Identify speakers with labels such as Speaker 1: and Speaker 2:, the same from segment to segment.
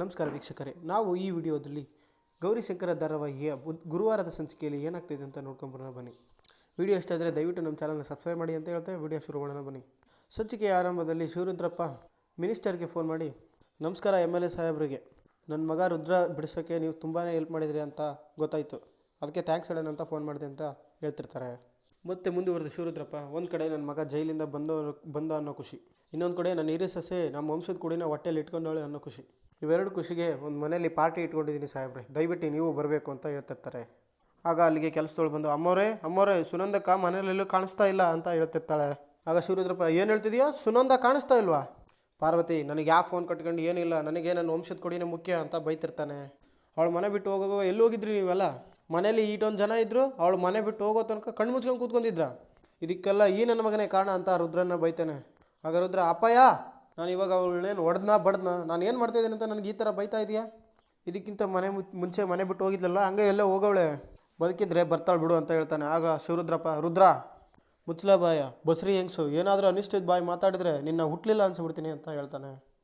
Speaker 1: ನಮಸ್ಕಾರ ವೀಕ್ಷಕರೇ, ನಾವು ಈ ವಿಡಿಯೋದಲ್ಲಿ ಗೌರಿಶಂಕರ ಧಾರಾವಾಹಿಯ ಗುರುವಾರದ ಸಂಚಿಕೆಯಲ್ಲಿ ಏನಾಗ್ತಿದೆ ಅಂತ ನೋಡ್ಕೊಂಬರೋಣ ಬನ್ನಿ. ವಿಡಿಯೋ ಇಷ್ಟ ಆದರೆ ದಯವಿಟ್ಟು ನಮ್ಮ ಚಾನಲ್ನ ಸಬ್ಸ್ಕ್ರೈಬ್ ಮಾಡಿ ಅಂತ ಹೇಳ್ತೇವೆ ವಿಡಿಯೋ ಶುರು ಮಾಡೋಣ ಬನ್ನಿ. ಸಂಚಿಕೆಯ ಆರಂಭದಲ್ಲಿ ಶಿವರುದ್ರಪ್ಪ ಮಿನಿಸ್ಟರ್ಗೆ ಫೋನ್ ಮಾಡಿ, ನಮಸ್ಕಾರ ಎಂ ಎಲ್ ಎ ಸಾಹೇಬ್ರಿಗೆ ನನ್ನ ಮಗ ರುದ್ರ ಬಿಡಿಸೋಕ್ಕೆ ನೀವು ತುಂಬಾ ಹೆಲ್ಪ್ ಮಾಡಿದ್ರಿ ಅಂತ ಗೊತ್ತಾಯಿತು. ಅದಕ್ಕೆ ಥ್ಯಾಂಕ್ಸ್ ಹೇಳೋಣ ಅಂತ ಫೋನ್ ಮಾಡಿದೆ ಅಂತ ಹೇಳ್ತಿರ್ತಾರೆ. ಮತ್ತೆ ಮುಂದುವರೆದು ಶಿವರುದ್ರಪ್ಪ, ಒಂದು ಕಡೆ ನನ್ನ ಮಗ ಜೈಲಿಂದ ಬಂದ ಬಂದ ಅನ್ನೋ ಖುಷಿ. ಇನ್ನೊಂದು ಕಡೆ ನನ್ನ ಹಿರಿಯ ಸೊಸೆ ನಮ್ಮ ವಂಶದ ಕುಡಿನ ಹೊಟ್ಟೆಯಲ್ಲಿ ಇಟ್ಕೊಂಡವಳೆ ಅನ್ನೋ ಖುಷಿ. ಇವೆರಡು ಖುಷಿಗೆ ಒಂದು ಮನೇಲಿ ಪಾರ್ಟಿ ಇಟ್ಕೊಂಡಿದ್ದೀನಿ ಸಾಹೇಬ್ರೆ. ದಯವಿಟ್ಟು ನೀವು ಬರಬೇಕು ಅಂತ ಹೇಳ್ತಿರ್ತಾರೆ. ಆಗ ಅಲ್ಲಿಗೆ ಕೆಲಸದೊಳು ಬಂದು, ಅಮ್ಮೋರೇ ಅಮ್ಮೋರೇ, ಸುನಂದಕ್ಕ ಮನೇಲೆಲ್ಲೂ ಕಾಣಿಸ್ತಾ ಇಲ್ಲ ಅಂತ ಹೇಳ್ತಿರ್ತಾಳೆ. ಆಗ ಶಿವರುದ್ರಪ್ಪ ಏನು ಹೇಳ್ತಿದ್ಯಾ? ಸುನಂದ ಕಾಣಿಸ್ತಾ ಇಲ್ವಾ? ಪಾರ್ವತಿ, ನನಗೆ ಯಾವ ಫೋನ್ ಕಟ್ಕೊಂಡು ಏನಿಲ್ಲ ನನಗೆ ನನ್ನ ವಂಶದ ಕೊಡಿನೇ ಮುಖ್ಯ ಅಂತ ಬೈತಿರ್ತಾನೆ. ಅವಳು ಮನೆ ಬಿಟ್ಟು ಹೋಗೋ ಎಲ್ಲಿ ಹೋಗಿದ್ರಿ ನೀವೆಲ್ಲ? ಮನೇಲಿ ಈಟೊಂದು ಜನ ಇದ್ದರು ಅವಳು ಮನೆ ಬಿಟ್ಟು ಹೋಗೋ ತನಕ ಕಣ್ಣು ಮುಚ್ಕೊಂಡು ಕೂತ್ಕೊಂಡಿದ್ರ? ಇದಕ್ಕೆಲ್ಲ ಈ ನನ್ನ ಮಗನೇ ಕಾರಣ ಅಂತ ರುದ್ರನ್ನ ಬೈತಾನೆ. ಆಗ ರುದ್ರ, ಅಪ್ಪಯ್ಯ ನಾನು ಇವಾಗ ಅವಳೇನು ಹೊಡೆದ್ನ ಬಡ್ದನ, ನಾನು ಏನು ಮಾಡ್ತಾಯಿದ್ದೀನಿ ಅಂತ ನನಗೆ ಈ ಥರ ಬೈತಾ ಇದೆಯಾ? ಇದಕ್ಕಿಂತ ಮನೆ ಮುಚ್- ಮನೆ ಬಿಟ್ಟು ಹೋಗಿದ್ಲಲ್ಲ, ಹಂಗೆ ಎಲ್ಲ ಹೋಗವಳೆ. ಬದುಕಿದ್ರೆ ಬರ್ತಾಳೆ ಬಿಡು ಅಂತ ಹೇಳ್ತಾನೆ. ಆಗ ಶಿವರುದ್ರಪ್ಪ, ರುದ್ರ, ಮುಚ್ಚಲ ಬಾಯ, ಬಸ್ರಿ ಹೆಂಗ್ಸು? ಏನಾದರೂ ಅನಿಷ್ಟದ ಬಾಯಿ ಮಾತಾಡಿದ್ರೆ ನಿನ್ನ ಹುಟ್ಟಲಿಲ್ಲ ಅನ್ಸ್ಬಿಡ್ತೀನಿ ಅಂತ ಹೇಳ್ತಾನೆ.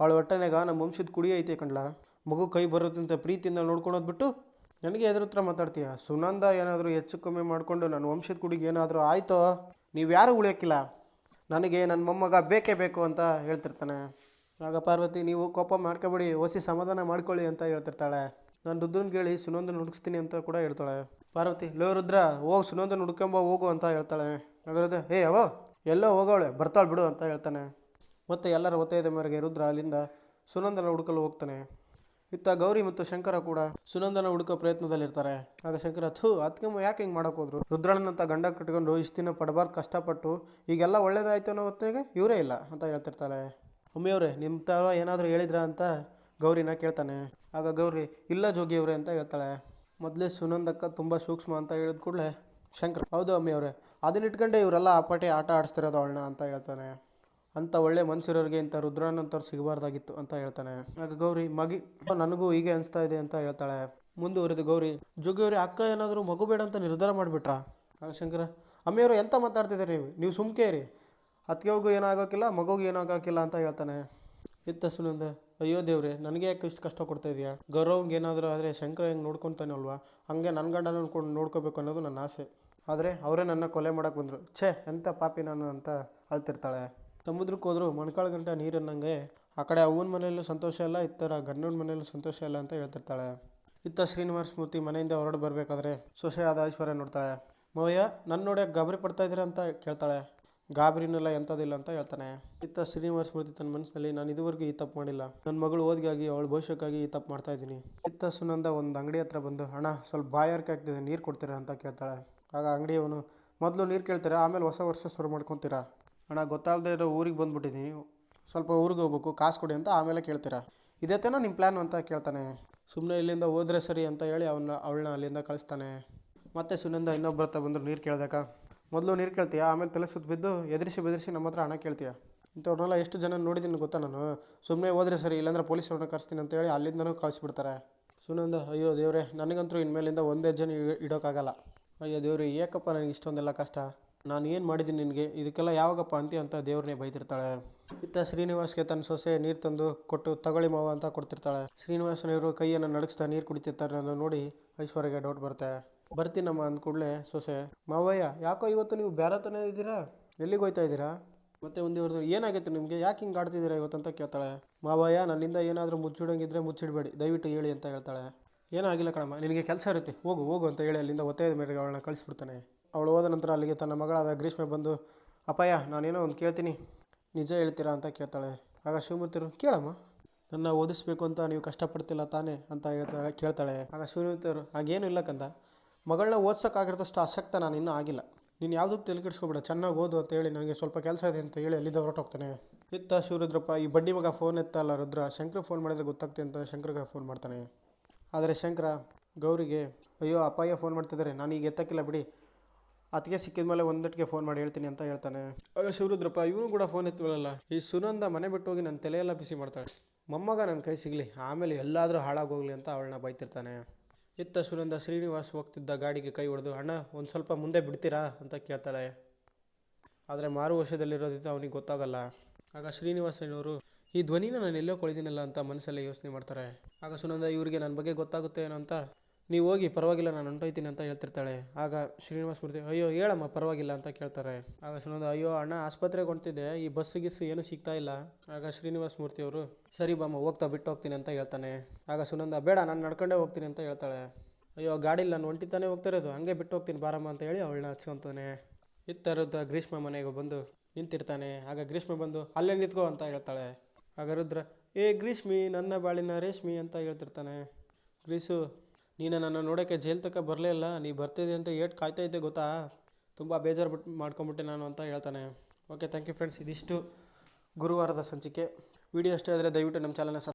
Speaker 1: ಅವಳ ಹೊಟ್ಟೆನಾಗ ನಮ್ಮ ವಂಶದ ಕುಡಿ ಐತೆ ಕಣ್ಲ? ಮಗು ಕೈ ಬರುತ್ತಂತ ಪ್ರೀತಿಯಿಂದ ನೋಡ್ಕೊಳೋದು ಬಿಟ್ಟು ನನಗೆ ಎದುರು ಹತ್ರ ಮಾತಾಡ್ತೀಯ? ಸುನಂದ ಏನಾದರೂ ಹೆಚ್ಚು ಕಮ್ಮಿ ಮಾಡಿಕೊಂಡು ನನ್ನ ವಂಶದ ಕುಡಿಗೆ ಏನಾದರೂ ಆಯಿತೋ? ನೀವು ಯಾರು ಉಳಿಯೋಕ್ಕಿಲ್ಲ ನನಗೆ ನನ್ನ ಮೊಮ್ಮಗ ಬೇಕೇ ಬೇಕು ಅಂತ ಹೇಳ್ತಿರ್ತಾನೆ. ಆಗ ಪಾರ್ವತಿ, ನೀವು ಕೋಪ ಮಾಡ್ಕೊಬೇಡಿ, ಓಸಿ ಸಮಾಧಾನ ಮಾಡ್ಕೊಳ್ಳಿ ಅಂತ ಹೇಳ್ತಿರ್ತಾಳೆ. ನಾನು ರುದ್ರನ್ ಕೇಳಿ ಸುನಂದನ ಹುಡುಕ್ಸ್ತೀನಿ ಅಂತ ಕೂಡ ಹೇಳ್ತಾಳೆ. ಪಾರ್ವತಿ, ಲೋ ರುದ್ರ, ಹೋಗಿ ಸುನಂದನ ಹುಡ್ಕೊಂಬ ಹೋಗು ಅಂತ ಹೇಳ್ತಾಳೆ. ಆಗ ರುದ್ರ ಏ ಅವೋ ಎಲ್ಲೋ ಹೋಗೋಳೆ ಬರ್ತಾಳೆ ಬಿಡು ಅಂತ ಹೇಳ್ತಾನೆ. ಮತ್ತೆ ಎಲ್ಲರ ಒತ್ತಾಯದ ಮೇರೆಗೆ ರುದ್ರ ಅಲ್ಲಿಂದ ಸುನಂದನ ಹುಡುಕಲು ಹೋಗ್ತಾನೆ. ಇತ್ತ ಗೌರಿ ಮತ್ತು ಶಂಕರ ಕೂಡ ಸುನಂದನ ಹುಡುಕೋ ಪ್ರಯತ್ನದಲ್ಲಿರ್ತಾರೆ. ಆಗ ಶಂಕರ, ಥೂ ಅದಕ್ಕೆ ಯಾಕೆ ಹಿಂಗೆ ಮಾಡೋಕೆ ಹೋದ್ರು? ರುದ್ರಣ್ಣನಂತ ಗಂಡ ಕಟ್ಕೊಂಡು ಇಷ್ಟು ದಿನ ಪಡಬಾರ್ದು, ಕಷ್ಟಪಟ್ಟು, ಈಗೆಲ್ಲ ಒಳ್ಳೇದಾಯ್ತು ಅನ್ನೋ ಹೊತ್ತಿಗೆ ಇವರೇ ಇಲ್ಲ ಅಂತ ಹೇಳ್ತಿರ್ತಾಳೆ. ಅಮ್ಮಿಯವ್ರೆ ನಿಮ್ಮ ಥರ ಏನಾದರೂ ಹೇಳಿದ್ರಾ ಅಂತ ಗೌರಿನ ಕೇಳ್ತಾನೆ. ಆಗ ಗೌರಿ, ಇಲ್ಲ ಜೋಗಿಯವ್ರೆ ಅಂತ ಹೇಳ್ತಾಳೆ. ಮೊದಲೇ ಸುನಂದಕ್ಕ ತುಂಬ ಸೂಕ್ಷ್ಮ ಅಂತ ಹೇಳಿದ ಕೂಡಲೇ ಶಂಕರ್, ಹೌದು ಅಮ್ಮಿಯವ್ರೆ ಅದನ್ನ ಇಟ್ಕೊಂಡೆ ಇವರೆಲ್ಲ ಆಪಾಟಿ ಆಟ ಆಡಿಸ್ತಿರೋದು ಅವಳನ್ನ ಅಂತ ಹೇಳ್ತಾನೆ. ಅಂತ ಒಳ್ಳೆ ಮನುಷ್ಯರವ್ರಿಗೆ ಇಂಥ ರುದ್ರನಂತವ್ರು ಸಿಗಬಾರ್ದಾಗಿತ್ತು ಅಂತ ಹೇಳ್ತಾನೆ. ಆಗ ಗೌರಿ, ಮಗಿ, ನನಗೂ ಹೀಗೆ ಅನಿಸ್ತಾ ಇದೆ ಅಂತ ಹೇಳ್ತಾಳೆ. ಮುಂದುವರೆದು ಗೌರಿ ಜೋಗಿಯವ್ರಿ ಅಕ್ಕ ಏನಾದರೂ ಮಗು ಬೇಡ ಅಂತ ನಿರ್ಧಾರ ಮಾಡಿಬಿಟ್ರಾ? ಶಂಕರ, ಅಮ್ಮಿಯವರು, ಎಂತ ಮಾತಾಡ್ತಿದ್ದೀರಿ ನೀವು? ನೀವು ಸುಮ್ಕೆ ಇರಿ. ಅತ್ತಿಗೆಗೂ ಏನಾಗೋಕ್ಕಿಲ್ಲ ಮಗುಗೆ ಏನಾಗೋಕ್ಕಿಲ್ಲ ಅಂತ ಹೇಳ್ತಾನೆ. ಇತ್ತ ಸುನಂದ, ಅಯ್ಯೋ ದೇವ್ರೆ, ನನಗೆ ಯಾಕೆ ಇಷ್ಟು ಕಷ್ಟ ಕೊಡ್ತಾ ಇದೆಯಾ? ಗೌರವಂಗೆ ಏನಾದರೂ ಆದರೆ ಶಂಕರ ಹೆಂಗೆ ನೋಡ್ಕೊತಾನೆ ಅಲ್ವಾ? ಹಂಗೆ ನನ್ನ ಗಂಡ ನೋಡ್ಕೊಂಡು ನೋಡ್ಕೋಬೇಕು ಅನ್ನೋದು ನನ್ನ ಆಸೆ. ಆದರೆ ಅವರೇ ನನ್ನ ಕೊಲೆ ಮಾಡೋಕೆ ಬಂದರು. ಛೇ ಎಂಥ ಪಾಪಿ ನಾನು? ಅಂತ ಅಳ್ತಿರ್ತಾಳೆ. ಸಮುದ್ರಕ್ಕೆ ಹೋದ್ರು ಮೊಣಕಾಳು ಗಂಟೆ ನೀರು ಅನ್ನಂಗೆ, ಆ ಕಡೆ ಅವನ ಮನೆಯಲ್ಲೂ ಸಂತೋಷ ಇಲ್ಲ, ಇತ್ತರ ಗಂಡನ ಮನೆಯಲ್ಲೂ ಸಂತೋಷ ಇಲ್ಲ ಅಂತ ಹೇಳ್ತಿರ್ತಾಳೆ. ಇತ್ತ ಶ್ರೀನಿವಾಸ ಮೂರ್ತಿ ಮನೆಯಿಂದ ಹೊರಡು ಬರಬೇಕಾದ್ರೆ ಸೊಸೆ ಆದ ಐಶ್ವರ್ಯ ನೋಡ್ತಾಳೆ. ಮೌಯ್ಯ ನನ್ನ ನೋಡ್ಯಾಕೆ ಗಾಬರಿ ಪಡ್ತಾ ಇದ್ದೀರ ಅಂತ ಕೇಳ್ತಾಳೆ. ಗಾಬರಿನಲ್ಲ ಎಂಥದಿಲ್ಲ ಅಂತ ಹೇಳ್ತಾನೆ. ಇತ್ತ ಶ್ರೀನಿವಾಸ ಮೂರ್ತಿ ತನ್ನ ಮನಸ್ಸಿನಲ್ಲಿ ನಾನು ಇದುವರೆಗೂ ಈ ತಪ್ಪು ಮಾಡಿಲ್ಲ. ನನ್ನ ಮಗಳು ಓದಿಗಾಗಿ ಅವಳ ಭವಿಷ್ಯಕ್ಕಾಗಿ ಈ ತಪ್ಪು ಮಾಡ್ತಾ ಇದ್ದೀನಿ. ಇತ್ತ ಸುನಂದ ಒಂದು ಅಂಗಡಿ ಹತ್ರ ಬಂದು ಹಣ ಸ್ವಲ್ಪ ಬಾಯಾರಿಕೆ ಆಗ್ತಿದೆ, ನೀರು ಕೊಡ್ತೀರಾ? ಅಂತ ಕೇಳ್ತಾಳೆ. ಆಗ ಅಂಗಡಿಯವನು, ಮೊದಲು ನೀರು ಕೇಳ್ತೀರಾ? ಆಮೇಲೆ ಹೊಸ ವರ್ಷ ಶುರು ಮಾಡ್ಕೊತೀರಾ? ಹಣ ಗೊತ್ತಾಗದೇ ಇರೋ ಊರಿಗೆ ಬಂದುಬಿಟ್ಟಿದ್ದೀನಿ ಸ್ವಲ್ಪ ಊರಿಗೆ ಹೋಗ್ಬೇಕು, ಕಾಸು ಕೊಡಿ ಅಂತ ಆಮೇಲೆ ಕೇಳ್ತೀರಾ? ಇದೇ ತಾನೇ ನಿಮ್ಮ ಪ್ಲ್ಯಾನ್ ಅಂತ ಕೇಳ್ತಾನೆ. ಸುಮ್ಮನೆ ಇಲ್ಲಿಂದ ಹೋದ್ರೆ ಸರಿ ಅಂತ ಹೇಳಿ ಅವನ್ನ ಅವಳನ್ನ ಅಲ್ಲಿಂದ ಕಳಿಸ್ತಾನೆ. ಮತ್ತೆ ಸುನಂದ ಇನ್ನೊಬ್ಬರ ಹತ್ರ ಬಂದರು ನೀರು ಕೇಳ್ದಾಕ ಮೊದಲು ನೀರು ಕೇಳ್ತೀಯ? ಆಮೇಲೆ ತಲೆ ಸುತ್ತ ಬಿದ್ದು ಎದುರಿಸಿ ಬೆದರಿಸಿ ನಮ್ಮ ಹತ್ರ ಹಣ ಕೇಳ್ತೀಯ? ಇಂಥವ್ರನ್ನೆಲ್ಲ ಎಷ್ಟು ಜನ ನೋಡಿದ್ದೀನಿ ಗೊತ್ತಾ ನಾನು? ಸುಮ್ಮನೆ ಹೋದ್ರೆ ಸರಿ, ಇಲ್ಲಾಂದ್ರೆ ಪೊಲೀಸರನ್ನ ಕರೆಸ್ತೀನಿ ಅಂತೇಳಿ ಅಲ್ಲಿಂದನೂ ಕಳಿಸ್ಬಿಡ್ತಾರೆ. ಸುನಂದ, ಅಯ್ಯೋ ದೇವ್ರೆ, ನನಗಂತೂ ಇನ್ಮೇಲಿಂದ ಒಂದೇ ಜನ ಇಡೋಕ್ಕಾಗಲ್ಲ. ಅಯ್ಯೋ ದೇವ್ರಿ, ಏಕಪ್ಪ, ನನಗೆ ಇಷ್ಟೊಂದೆಲ್ಲ ಕಷ್ಟ. ನಾನು ಏನು ಮಾಡಿದ್ದೀನಿ ನಿನಗೆ? ಇದಕ್ಕೆಲ್ಲ ಯಾವಾಗಪ್ಪ ಅಂತಿ ಅಂತ ದೇವ್ರನ್ನೇ ಬೈತಿರ್ತಾಳೆ ಇತ್ತ ಶ್ರೀನಿವಾಸ್ಗೆ ತನ್ನ ಸೊಸೆ ನೀರು ತಂದು ಕೊಟ್ಟು ತಗೊಳ್ಳಿ ಮಾವ ಅಂತ ಕೊಡ್ತಿರ್ತಾಳೆ. ಶ್ರೀನಿವಾಸನವರು ಕೈಯನ್ನು ನಡಗಿಸ್ತಾ ನೀರು ಕುಡಿತಿರ್ತಾರೆ ಅನ್ನೋ ನೋಡಿ ಐಶ್ವರ್ಯಗೆ ಡೌಟ್ ಬರುತ್ತೆ. ಬರ್ತೀನಮ್ಮ ಅಂದ ಕೂಡಲೇ ಸೊಸೆ. ಮಾವಯ್ಯ, ಯಾಕೋ ಇವತ್ತು ನೀವು ಬೇರೆ ಇದ್ದೀರಾ? ಎಲ್ಲಿಗೆ ಹೋಯ್ತಾ ಇದ್ದೀರಾ? ಮತ್ತೆ ಒಂದಿವ್ರದ್ದು ಏನಾಗಿತ್ತು ನಿಮಗೆ? ಯಾಕೆ ಹಿಂಗೆ ಆಡ್ತಿದ್ದೀರಾ ಇವತ್ತಂತ ಕೇಳ್ತಾಳೆ. ಮಾವಯ್ಯ, ನನ್ನಿಂದ ಏನಾದರೂ ಮುಚ್ಚಿಡೋಂಗಿದ್ರೆ ಮುಚ್ಚಿಡಬೇಡಿ, ದಯವಿಟ್ಟು ಹೇಳಿ ಅಂತ ಹೇಳ್ತಾಳೆ. ಏನಾಗಿಲ್ಲ ಕಣಮ್ಮ, ನಿನಗೆ ಕೆಲಸ ಇರುತ್ತೆ. ಹೋಗು ಹೋಗು ಅಂತ ಹೇಳಿ ಅಲ್ಲಿಂದ ಒತ್ತಾಯದ ಮೇರೆಗೆ ಅವಳನ್ನ ಕಳಿಸ್ಬಿಡ್ತಾನೆ. ಅವಳು ಹೋದ ನಂತರ ಅಲ್ಲಿಗೆ ತನ್ನ ಮಗಳಾದ ಗ್ರೀಷ್ಮೆ ಬಂದು, ಅಪ್ಪಯ್ಯ, ನಾನೇನೋ ಒಂದು ಕೇಳ್ತೀನಿ. ನಿಜ ಹೇಳ್ತೀರಾ ಅಂತ ಕೇಳ್ತಾಳೆ. ಆಗ ಶಿವಮೂರ್ತಿರು ಕೇಳಮ್ಮ. ನನ್ನ ಓದಿಸ್ಬೇಕು ಅಂತ ನೀವು ಕಷ್ಟಪಡ್ತಿಲ್ಲ ತಾನೇ ಅಂತ ಹೇಳ್ತಾಳೆ ಕೇಳ್ತಾಳೆ. ಆಗ ಶಿವಮೂರ್ತಿಯವರು, ಹಾಗೇನು ಇಲ್ಲ ಕಂದ. ಮಗಳನ್ನ ಓದ್ಸೋಕ್ಕಾಗಿರೋದಷ್ಟು ಆಸಕ್ತ ನಾನು ಇನ್ನೂ ಆಗಿಲ್ಲ. ನೀನು ಯಾವುದಕ್ಕೆ ತಲೆ ಕೆಡಿಸ್ಕೊಬೇಡ. ಚೆನ್ನಾಗಿ ಓದು ಅಂತ ಹೇಳಿ ನನಗೆ ಸ್ವಲ್ಪ ಕೆಲಸ ಇದೆ ಅಂತ ಹೇಳಿ ಅಲ್ಲಿದ್ದ ಹೊರಟೋಗ್ತಾನೆ. ಇತ್ತ ಶಿವರುದ್ರಪ್ಪ, ಈ ಬಡ್ಡಿ ಮಗ ಫೋನ್ ಎತ್ತಲ್ಲ ರುದ್ರ. ಶಂಕರ್ ಫೋನ್ ಮಾಡಿದ್ರೆ ಗೊತ್ತಾಗ್ತಿ ಅಂತ ಶಂಕರ್ಗೆ ಫೋನ್ ಮಾಡ್ತಾನೆ. ಆದರೆ ಶಂಕರ ಗೌರಿಗೆ, ಅಯ್ಯೋ, ಅಪ್ಪಯ್ಯ ಫೋನ್ ಮಾಡ್ತಿದ್ದಾರೆ. ನಾನು ಈಗ ಎತ್ತಕ್ಕಿಲ್ಲ ಬಿಡಿ. ಅದಕ್ಕೆ ಸಿಕ್ಕಿದ ಮೇಲೆ ಒಂದಟ್ಟಿಗೆ ಫೋನ್ ಮಾಡಿ ಹೇಳ್ತೀನಿ ಅಂತ ಹೇಳ್ತಾನೆ. ಆಗ ಶಿವರುದ್ರಪ್ಪ, ಇವನು ಕೂಡ ಫೋನ್ ಎತ್ತುವಲ್ಲ ಈ ಸುನಂದ ಮನೆ ಬಿಟ್ಟು ಹೋಗಿ ನನ್ನ ತಲೆಯೆಲ್ಲ ಬಿಸಿ ಮಾಡ್ತಾಳೆ. ಮೊಮ್ಮಗ ನನ್ನ ಕೈ ಸಿಗಲಿ, ಆಮೇಲೆ ಎಲ್ಲಾದರೂ ಹಾಳಾಗೋಗ್ಲಿ ಅಂತ ಅವಳನ್ನ ಬೈತಿರ್ತಾನೆ. ಇತ್ತ ಸುನಂದ ಶ್ರೀನಿವಾಸ್ ಹೋಗ್ತಿದ್ದ ಗಾಡಿಗೆ ಕೈ ಹೊಡೆದು, ಅಣ್ಣ, ಒಂದು ಸ್ವಲ್ಪ ಮುಂದೆ ಬಿಡ್ತೀರಾ? ಅಂತ ಕೇಳ್ತಾಳೆ. ಆದರೆ ಮಾರು ವರ್ಷದಲ್ಲಿರೋದ್ರಿಂದ ಅವನಿಗೆ ಗೊತ್ತಾಗಲ್ಲ. ಆಗ ಶ್ರೀನಿವಾಸನವರು ಈ ಧ್ವನಿನ ನಾನು ಎಲ್ಲೋ ಕೊಳಿದಿನಲ್ಲ ಅಂತ ಮನಸ್ಸಲ್ಲೇ ಯೋಚನೆ ಮಾಡ್ತಾರೆ. ಆಗ ಸುನಂದ, ಇವರಿಗೆ ನನ್ನ ಬಗ್ಗೆ ಗೊತ್ತಾಗುತ್ತೆ ಏನೋ ಅಂತ ನೀವು ಹೋಗಿ ಪರವಾಗಿಲ್ಲ, ನಾನು ಹೊಂಟೋಯ್ತೀನಿ ಅಂತ ಹೇಳ್ತಿರ್ತಾಳೆ. ಆಗ ಶ್ರೀನಿವಾಸ್ ಮೂರ್ತಿ ಅಯ್ಯೋ, ಹೇಳಮ್ಮ, ಪರವಾಗಿಲ್ಲ, ಅಂತ ಕೇಳ್ತಾರೆ. ಆಗ ಸುನಂದ ಅಯ್ಯೋ, ಅಣ್ಣ, ಆಸ್ಪತ್ರೆಗೆ ಹೊಂಟಿದ್ದೆ, ಈ ಬಸ್ ಗಿಸ್ ಏನೂ ಸಿಗ್ತಾ ಇಲ್ಲ. ಆಗ ಶ್ರೀನಿವಾಸ್ ಮೂರ್ತಿ ಅವರು, ಸರಿ ಬಾಮ್ಮ, ಹೋಗ್ತಾ ಬಿಟ್ಟು ಹೋಗ್ತೀನಿ, ಅಂತ ಹೇಳ್ತಾನೆ. ಆಗ ಸುನಂದ, ಬೇಡ, ನಾನು ನಡ್ಕೊಂಡೇ ಹೋಗ್ತೀನಿ, ಅಂತ ಹೇಳ್ತಾಳೆ. ಅಯ್ಯೋ ಗಾಡಿ ನಾನು ಹೊಂಟಿತಾನೆ ಹೋಗ್ತಿರೋದು ಹಂಗೆ ಬಿಟ್ಟು ಹೋಗ್ತೀನಿ, ಬಾರಮ್ಮ, ಅಂತ ಹೇಳಿ ಅವಳನ್ನ ಹಚ್ಕೊತಾನೆ. ಇತ್ತ ರುದ್ರ ಗ್ರೀಷ್ಮ ಮನೆಗೆ ಬಂದು ನಿಂತಿರ್ತಾನೆ. ಆಗ ಗ್ರೀಷ್ಮ ಬಂದು, ಅಲ್ಲೇ ನಿಂತ್ಕೋ, ಅಂತ ಹೇಳ್ತಾಳೆ. ಆಗ ರುದ್ರ, ಏ, ಗ್ರೀಷ್ಮಿ, ನನ್ನ ಬಾಳಿನ ರೇಷ್ಮಿ, ಅಂತ ಹೇಳ್ತಿರ್ತಾನೆ. ಗ್ರೀಸು ನೀನು ನನ್ನ ನೋಡೋಕ್ಕೆ ಜೈಲ್ ತನಕ ಬರಲೇ ಇಲ್ಲ. ನೀ ಬರ್ತಿದ್ದೆ ಅಂತ ಏಟ್ ಕಾಯ್ತಾ ಇದ್ದೆ ಗೊತ್ತಾ? ತುಂಬ ಬೇಜಾರು ಬಿಟ್ಟು ಮಾಡ್ಕೊಂಬಿಟ್ಟೆ ನಾನು ಅಂತ ಹೇಳ್ತಾನೆ. ಓಕೆ ಥ್ಯಾಂಕ್ ಯು ಫ್ರೆಂಡ್ಸ್ ಇದಿಷ್ಟು ಗುರುವಾರದ ಸಂಚಿಕೆ. ವಿಡಿಯೋ ಅಷ್ಟೇ ಆದರೆ ದಯವಿಟ್ಟು ನಮ್ಮ ಚಾನಲ್ನ